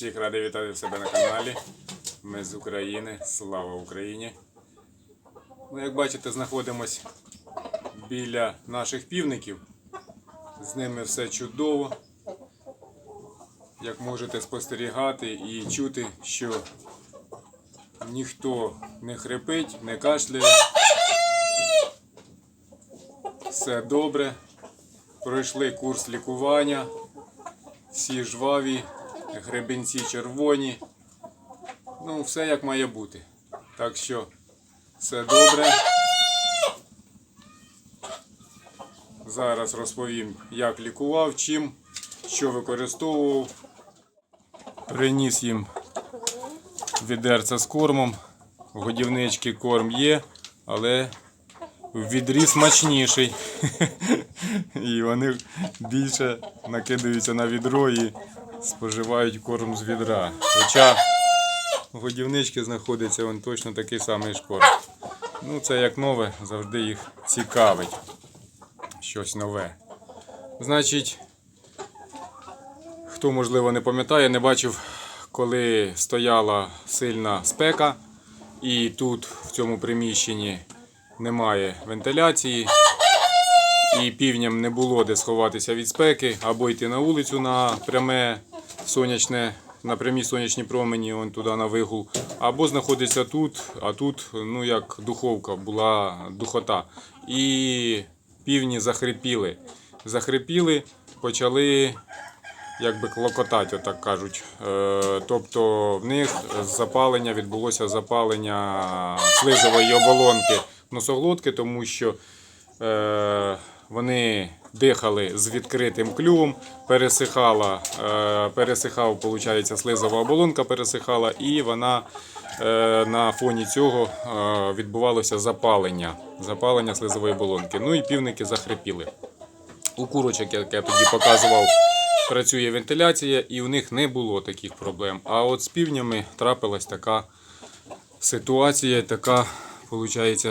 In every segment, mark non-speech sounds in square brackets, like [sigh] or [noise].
Всіх радий вітати в себе на каналі. Ми з України. Слава Україні! Ну, як бачите, знаходимось біля наших півників. З ними все чудово. Як можете спостерігати і чути, що ніхто не хрипить, не кашляє. Все добре. Пройшли курс лікування. Всі жваві, гребенці червоні. Ну, все як має бути. Так що все добре. Зараз розповім, як лікував, чим, що використовував. Приніс їм відерце з кормом. Годівнички корм є, але в відрі смачніший. [laughs] І вони більше накидаються на відро і споживають корм з відра. Хоча в годівничці знаходиться вон точно такий самий ж корм. Ну, це як нове, завжди їх цікавить. Щось нове. Значить, хто можливо не пам'ятає, не бачив, коли стояла сильна спека, і тут в цьому приміщенні немає вентиляції, і півням не було де сховатися від спеки, або йти на вулицю на пряме сонячне, на прямі сонячні промені, он туди на вигул, або знаходитися тут, а тут, ну як духовка, була духота. І півні захрипіли. Захрипіли, почали якби клокотати, отак кажуть. Е, тобто в них запалення відбулося запалення слизової оболонки носоглотки, тому що е, вони дихали з відкритим клювом, пересихала, е, пересихав, виходить, слизова оболонка пересихала, і вона е, на фоні цього е, відбувалося запалення, запалення слизової оболонки. Ну і півники захрипіли. У курочок, як я тоді показував, працює вентиляція, і у них не було таких проблем. А от з півнями трапилась така ситуація, така, виходить,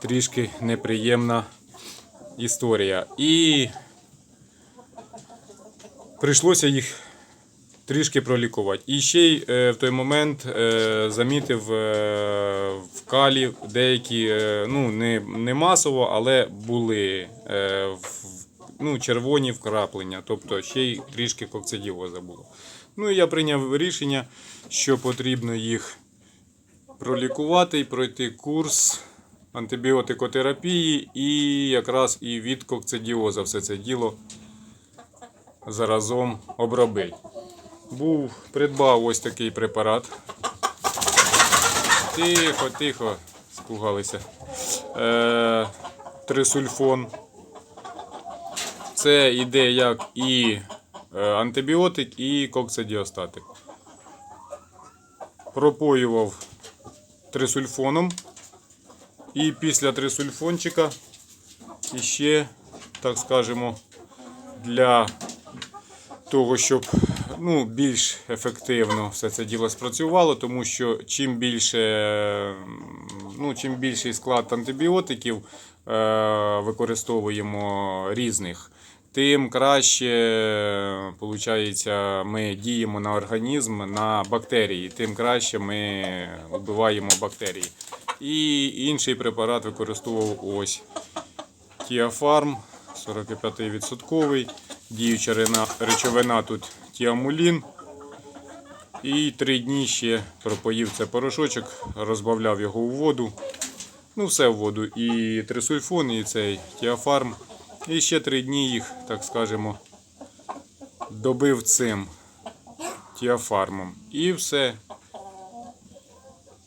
трішки неприємна історія. І прийшлося їх трішки пролікувати. І ще й е, в той момент е, замітив е, в калі деякі, ну не, не масово, але були ну, червоні вкраплення, тобто ще й трішки кокцидіоза було. Ну і я прийняв рішення, що потрібно їх пролікувати і пройти курс антибіотикотерапії і якраз і від кокцидіоза все це діло заразом обробити. Був, придбав ось такий препарат. Тихо, тихо, спугалися. Е, трисульфон. Це йде як і е, антибіотик, і коксидіостатик. Пропоював трисульфоном. І після трисульфончика іще, так скажемо, для того, щоб ну, більш ефективно все це діло спрацювало, тому що чим більше, ну, чим більший склад антибіотиків е, використовуємо різних, тим краще получається, ми діємо на організм, на бактерії, тим краще ми вбиваємо бактерії. І інший препарат використовував ось Тіафарм 45%. Діюча речовина тут тіамулін. І три дні ще пропоїв це порошочок, розбавляв його у воду. Ну, все в воду. І трисульфон, і цей тіафарм. І ще три дні їх, так скажемо, добив цим тіафармом. І все.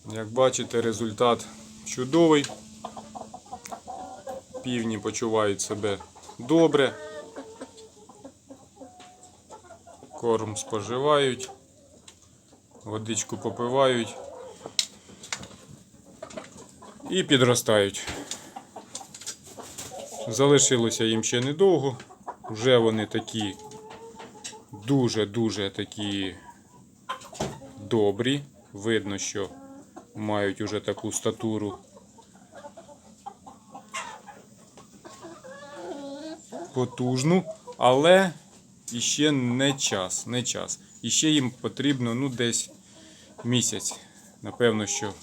Як бачите, результат чудовий. Півні почувають себе добре. Корм споживають, водичку попивають і підростають. Залишилося їм ще недовго. Вже вони такі дуже-дуже такі добрі. Видно, що мають уже таку статуру. Потужну, але іще не час. Не час. І ще їм потрібно ну, десь місяць. Напевно, що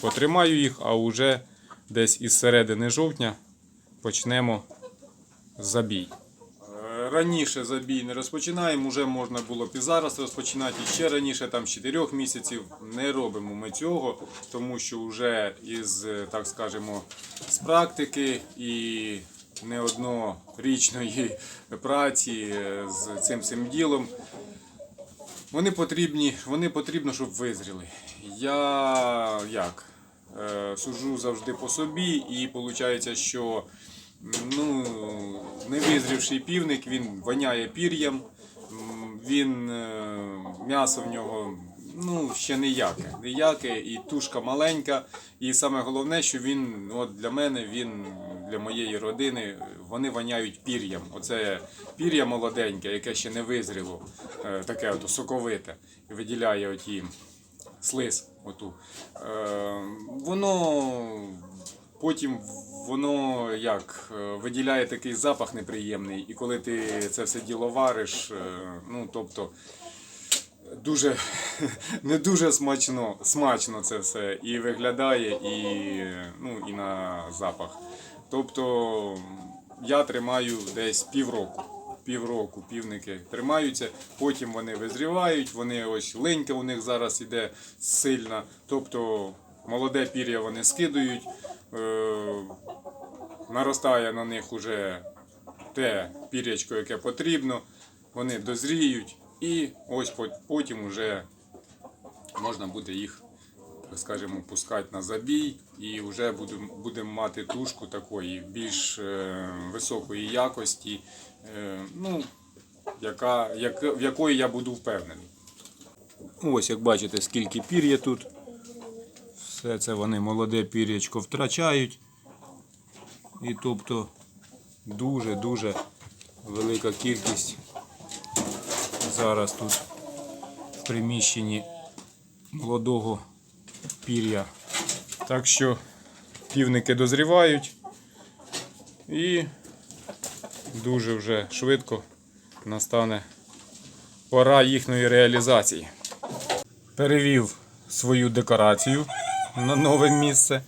потримаю їх, а вже десь із середини жовтня почнемо забій. Раніше забій не розпочинаємо, вже можна було б і зараз розпочинати, і ще раніше, там з 4 місяців. Не робимо ми цього, тому що вже із, е, так скажемо, з практики і не однорічної праці е, з цим всім ділом. Вони потрібні, вони потрібно, щоб визріли. Я як? Е, суджу завжди по собі, і виходить, що ну, невизрівший півник, він воняє пір'ям, він е, м'ясо в нього ну, ще ніяке. Ніяке, і тушка маленька. І саме головне, що він от для мене, він для моєї родини, вони воняють пір'ям. Оце пір'я молоденьке, яке ще не визріло, е, таке от соковите, виділяє оті слиз. Оту. Е, воно потім воно як е, виділяє такий запах неприємний, і коли ти це все діло вариш, е, ну тобто дуже [laughs] не дуже смачно, смачно це все і виглядає, і, ну, і на запах. Тобто я тримаю десь півроку. Півроку півники тримаються, потім вони визрівають, вони ось линька у них зараз іде сильна. Тобто молоде пір'я вони скидують, е, наростає на них уже те пір'ячко, яке потрібно, вони дозріють і ось потім вже можна буде їх, так скажемо, пускати на забій і вже будемо будемо мати тушку такої більш е, високої якості, е, ну, яка, як, в якої я буду впевнений. Ось як бачите, скільки пір'я тут. Все це вони молоде пір'ячко втрачають. І тобто дуже-дуже велика кількість зараз тут в приміщенні молодого пір'я. Так що півники дозрівають і дуже вже швидко настане пора їхньої реалізації. Перевів свою декорацію на нове місце.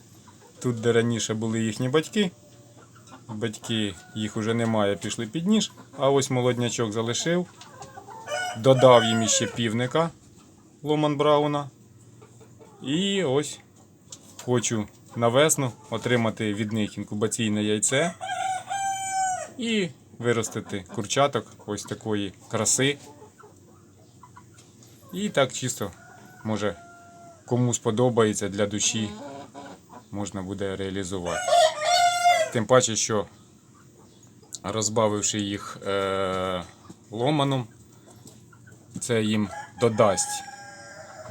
Тут, де раніше були їхні батьки. Батьки їх уже немає, пішли під ніж. А ось молоднячок залишив. Додав їм іще півника Ломан Брауна. І ось хочу на весну отримати від них інкубаційне яйце і виростити курчаток ось такої краси. І так чисто, може, кому сподобається для душі, можна буде реалізувати. Тим паче, що розбавивши їх е- ломаном, це їм додасть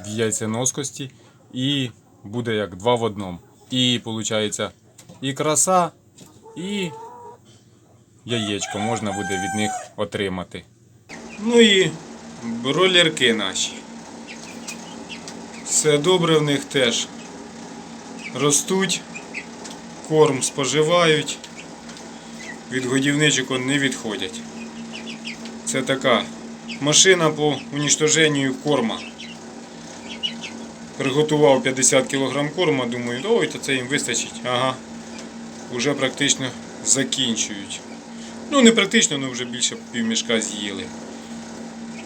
в яйценоскості і буде як два в одному. І виходить і краса, і яєчко можна буде від них отримати. Ну і бролерки наші. Все добре в них теж. Ростуть, корм споживають, від годівничок не відходять. Це така машина по уніштоженню корма. Приготував 50 кг корма, думаю, ой, то це їм вистачить. Ага. Уже практично закінчують. Ну, не практично, але вже більше півмішка з'їли.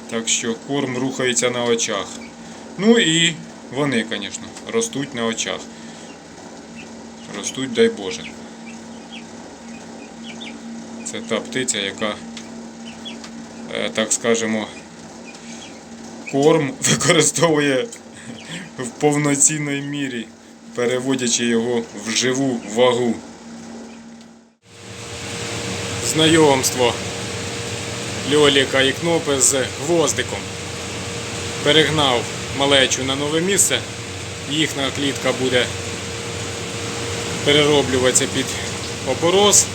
Так що корм рухається на очах. Ну і вони, звісно, ростуть на очах. Ростуть, дай Боже. Це та птиця, яка, е, так скажемо, корм [laughs] використовує в повноцінній мірі, переводячи його в живу вагу. Знайомство Льоліка і Кнопи з гвоздиком. Перегнав малечу на нове місце. Їхня клітка буде перероблюватися під опорос.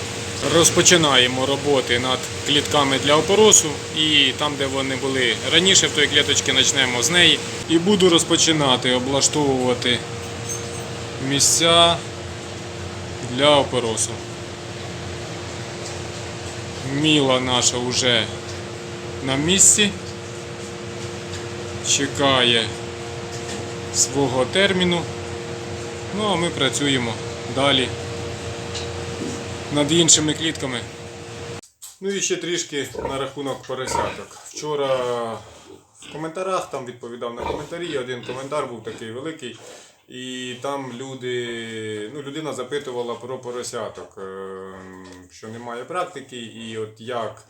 Розпочинаємо роботи над клітками для опоросу і там, де вони були раніше, в той кліточці почнемо з неї. І буду розпочинати облаштовувати місця для опоросу. Міла наша вже на місці. Чекає свого терміну. Ну а ми працюємо далі над іншими клітками. Ну і ще трішки на рахунок поросяток. Вчора в коментарях там відповідав на коментарі. Один коментар був такий великий. І там люди, ну, людина запитувала про поросяток, е, що немає практики, і от як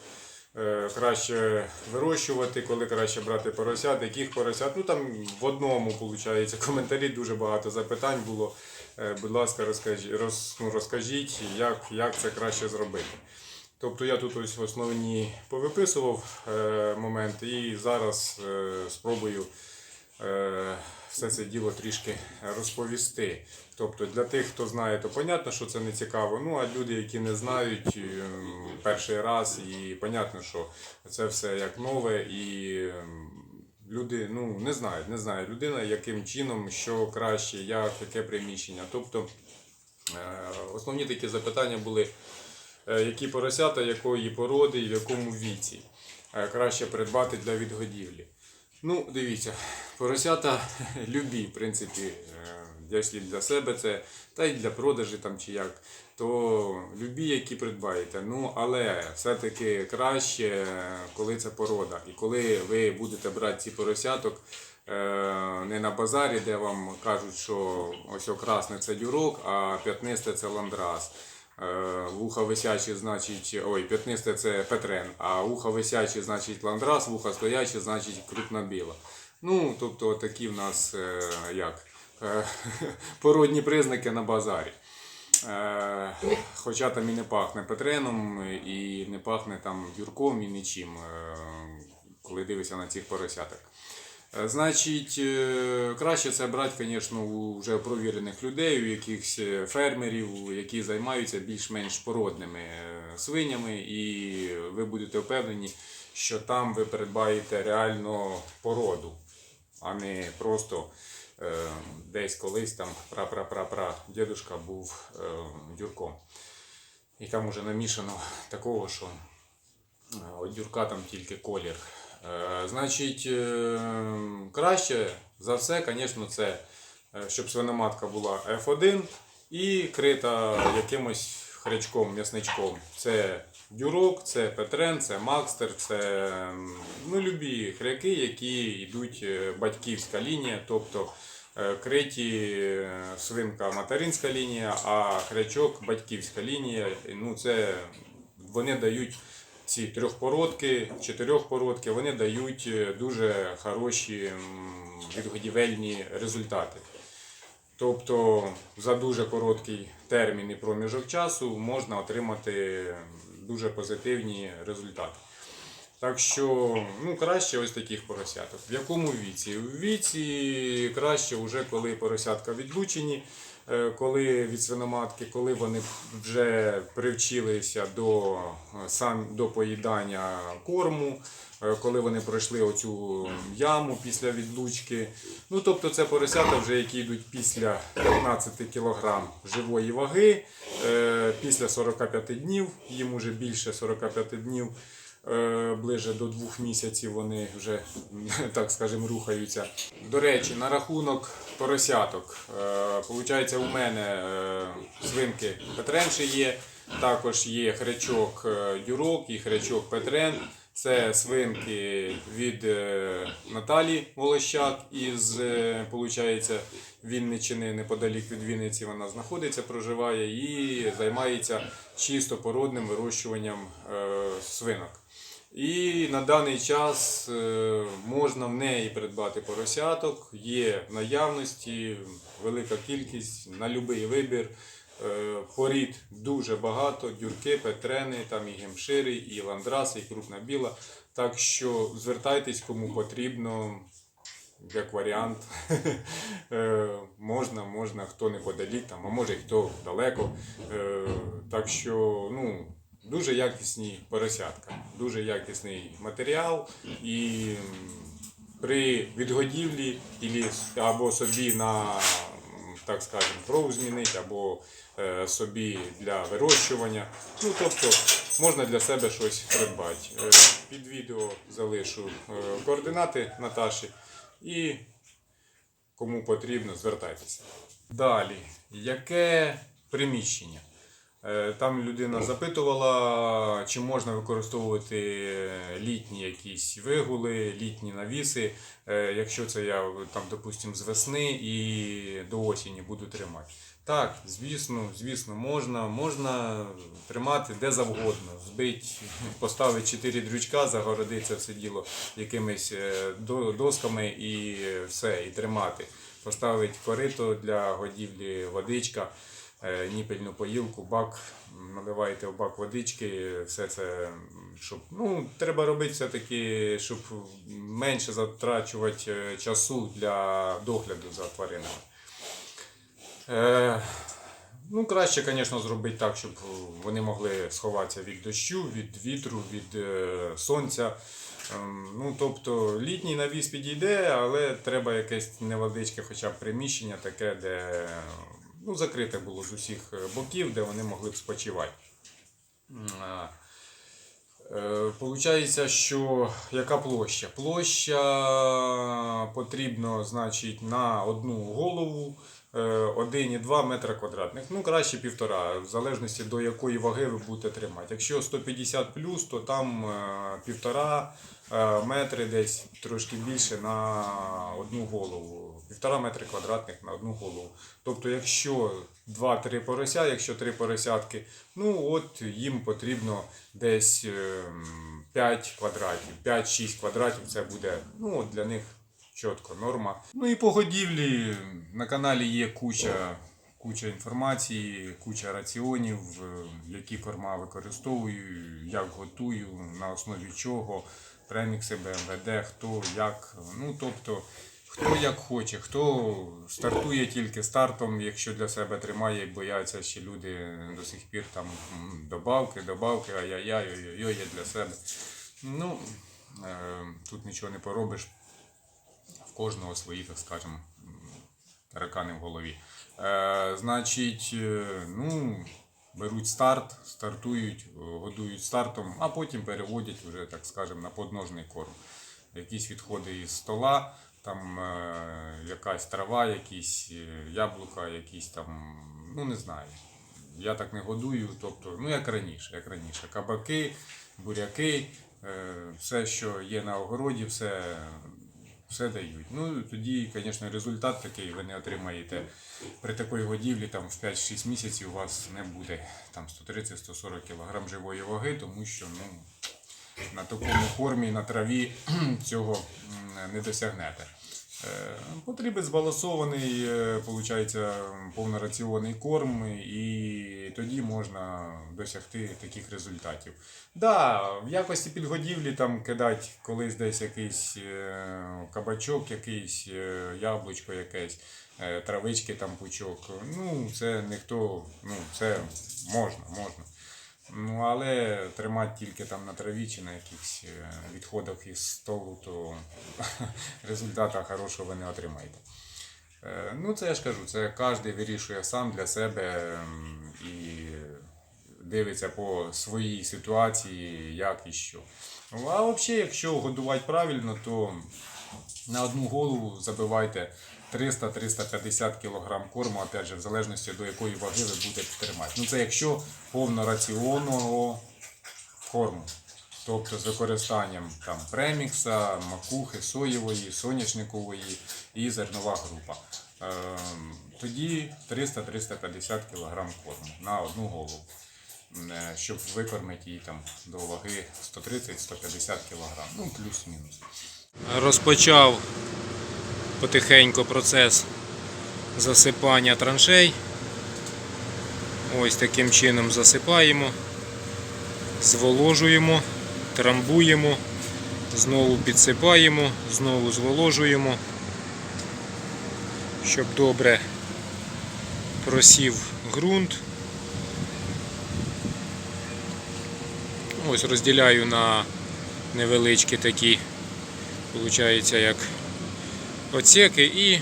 краще вирощувати, коли краще брати поросят, яких поросят. Ну там в одному, виходить, коментарі дуже багато запитань було. Е, Будь ласка, розкажіть, роз, ну, розкажіть, як, як це краще зробити. Тобто я тут ось основні повиписував е, моменти і зараз е, спробую е, все це діло трішки розповісти. Тобто для тих, хто знає, то понятно, що це не цікаво. Ну а люди, які не знають е, перший раз, і понятно, що це все як нове, і е, люди ну, не знають, не знає людина, яким чином, що краще, як, яке приміщення. Тобто е, основні такі запитання були. Е, які поросята, якої породи і в якому віці е, краще придбати для відгодівлі. Ну, дивіться, поросята [laughs] любі, в принципі, е, якщо для себе це, та й для продажі там чи як, то любі, які придбаєте. Ну, але все-таки краще, коли це порода. І коли ви будете брати ці поросяток, е, не на базарі, де вам кажуть, що ось красне це дюрок, а п'ятнисте це ландрас. Е, Вуха висячі, значить, ой, п'ятнисте це Петрен, а вуха висячі, значить ландрас, вуха стоячі, значить крупна біла. Ну, тобто такі в нас е, як е, [laughs] породні признаки на базарі. Хоча там і не пахне Петреном, і не пахне там дюрком і нічим, коли дивишся на цих поросяток. Е, Значить, е, краще це брати, звісно, у вже провірених людей, у якихось е, фермерів, які займаються більш-менш породними свинями, і ви будете впевнені, що там ви придбаєте реально породу, а не просто е, десь колись там пра-пра-пра-пра дідушка був е, дюрком. І там уже намішано такого, що Е, дюрка там тільки колір. Е, Значить, е, краще за все, звісно, це е, щоб свиноматка була F1 і крита якимось хрячком, м'ясничком. Це дюрок, це петрен, це макстер, це ну, любі хряки, які йдуть батьківська лінія, тобто криті свинка материнська лінія, а хрячок батьківська лінія. Ну, це вони дають ці трьохпородки, чотирьохпородки, вони дають е, дуже хороші відгодівельні результати. Тобто за дуже короткий термін і проміжок часу можна отримати дуже позитивні результати. Так що ну, краще ось таких поросяток. В якому віці? В віці краще вже коли поросятка відлучені, коли від свиноматки, коли вони вже привчилися до, е, сам, до поїдання корму, е, коли вони пройшли оцю яму після відлучки. Ну, тобто це поросята вже, які йдуть після 15 кг живої ваги, е, після 45 днів, їм уже більше 45 днів. Е, ближе до двох місяців вони вже, [laughs] так скажемо, рухаються. До речі, на рахунок поросяток. Е, Получається, у мене е, свинки Петренші є, також є хрячок Дюрок і хрячок Петрен. Це свинки від Наталі Волощак із получається, Вінниччини, неподалік від Вінниці вона знаходиться, проживає і займається чисто породним вирощуванням свинок. І на даний час е, можна в неї придбати поросяток, є в наявності велика кількість на будь-який вибір. Е, Порід дуже багато, дюрки, петрени, там і гемшири, і ландраси, і крупна біла. Так що звертайтесь, кому потрібно, як варіант. [laughs] Е, можна, можна, хто неподалік, там, а може хто далеко. Так що, ну, дуже якісні поросятка, дуже якісний матеріал. І при відгодівлі або собі на, так скажемо, кров змінити, або е, собі для вирощування. Ну, тобто можна для себе щось придбати. Е, Під відео залишу е, координати Наташі. І кому потрібно, звертайтеся. Далі, яке приміщення? Е, Там людина запитувала, чи можна використовувати літні якісь вигули, літні навіси, е, якщо це я там, допустимо, з весни і до осені буду тримати. Так, звісно, звісно, можна, можна тримати де завгодно. Збити, поставити чотири дрючка, загородити це все діло якимись е, до- досками і все, і тримати. Поставити корито для годівлі, водичка ніпельну поїлку, бак, наливаєте в бак водички, все це, щоб ну, треба робити все-таки, щоб менше затрачувати е, часу для догляду за тваринами. Е, ну, краще, звісно, зробити так, щоб вони могли сховатися від дощу, від вітру, від е, сонця. Ем, Ну, тобто літній навіс підійде, але треба якесь невеличке хоча б приміщення, таке, де ну, закрите було з усіх е, боків, де вони могли б спочивати. Е, Получається, що яка площа? Площа потрібно, значить, на одну голову е, 1,2 метра квадратних. Ну, краще півтора, в залежності до якої ваги ви будете тримати. Якщо 150 плюс, то там е, півтора е, метри десь трошки більше на одну голову. Півтора метри квадратних на одну голову. Тобто, якщо 2-3 порося, якщо 3 поросятки, ну от їм потрібно десь ем, 5 квадратів, 5-6 квадратів це буде ну, от для них чітко норма. Ну і по годівлі на каналі є куча, куча інформації, куча раціонів, е, які корма використовую, як готую, на основі чого, премікси БМВД, хто як. Ну тобто. Хто як хоче, хто стартує тільки стартом, якщо для себе тримає, бояться ще люди до сих пір там добавки, добавки, ай-яй-яй, ой-ой-ой, я для себе. Ну, е, тут нічого не поробиш. В кожного свої, так скажемо, таракани в голові. Е, значить, е, ну, беруть старт, стартують, годують стартом, а потім переводять вже, так скажемо, на подножний корм. Якісь відходи із стола, там е, якась трава, якісь е, яблука, якісь там, ну не знаю. Я так не годую, тобто, ну як раніше, як раніше. Кабаки, буряки, е, все, що є на огороді, все, все дають. Ну тоді, звісно, результат такий ви не отримаєте при такій годівлі, там в 5-6 місяців у вас не буде там 130-140 кг живої ваги, тому що ну, на такому кормі, на траві [clears throat] цього не досягнете. Е, Потрібен збалансований, виходить, повнораціонний корм, і тоді можна досягти таких результатів. Да, в якості підгодівлі там кидати колись десь якийсь е, кабачок, якийсь е, яблучко, якесь, е, травички там пучок. Ну, це ніхто, ну, це можна, можна. Ну, але тримати тільки там на траві чи на якихось е, відходах із столу, то [laughs] результату хорошого ви не отримаєте. Е, Ну, це я ж кажу, це кожен вирішує сам для себе ем, і дивиться по своїй ситуації, як і що. Ну, А взагалі, якщо годувати правильно, то на одну голову забивайте 300-350 кг корму, опять же, в залежності до якої ваги ви будете тримати. Ну це якщо повнораціонного корму. Тобто з використанням там премікса, макухи, соєвої, соняшникової і зернова група. Ем, тоді 300-350 кг корму на одну голову. Е, Щоб викормити її там до ваги 130-150 кг, ну плюс-мінус. Розпочав потихеньку процес засипання траншей. Ось таким чином засипаємо, зволожуємо, трамбуємо, знову підсипаємо, знову зволожуємо, щоб добре просів ґрунт. Ось розділяю на невеличкі такі, виходить, як оцеки і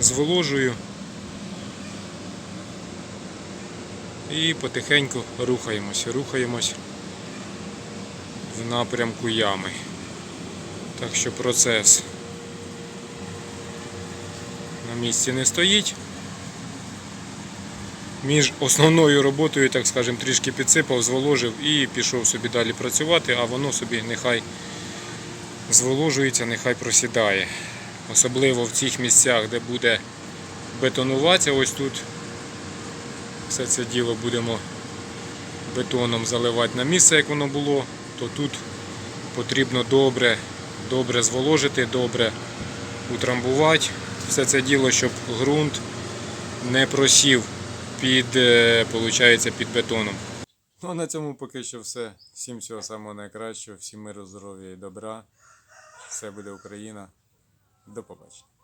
зволожую і потихеньку рухаємось, рухаємось в напрямку ями. Так що процес на місці не стоїть. Між основною роботою, так скажемо, трішки підсипав, зволожив і пішов собі далі працювати, а воно собі нехай зволожується, нехай просідає. Особливо в цих місцях, де буде бетонуватися, ось тут все це діло будемо бетоном заливати на місце, як воно було, то тут потрібно добре, добре зволожити, добре утрамбувати все це діло, щоб ґрунт не просів під, е, получається, під бетоном. Ну, а на цьому поки що все. Всім всього самого найкращого, всім миру, здоров'я і добра. Все буде Україна. До побачення.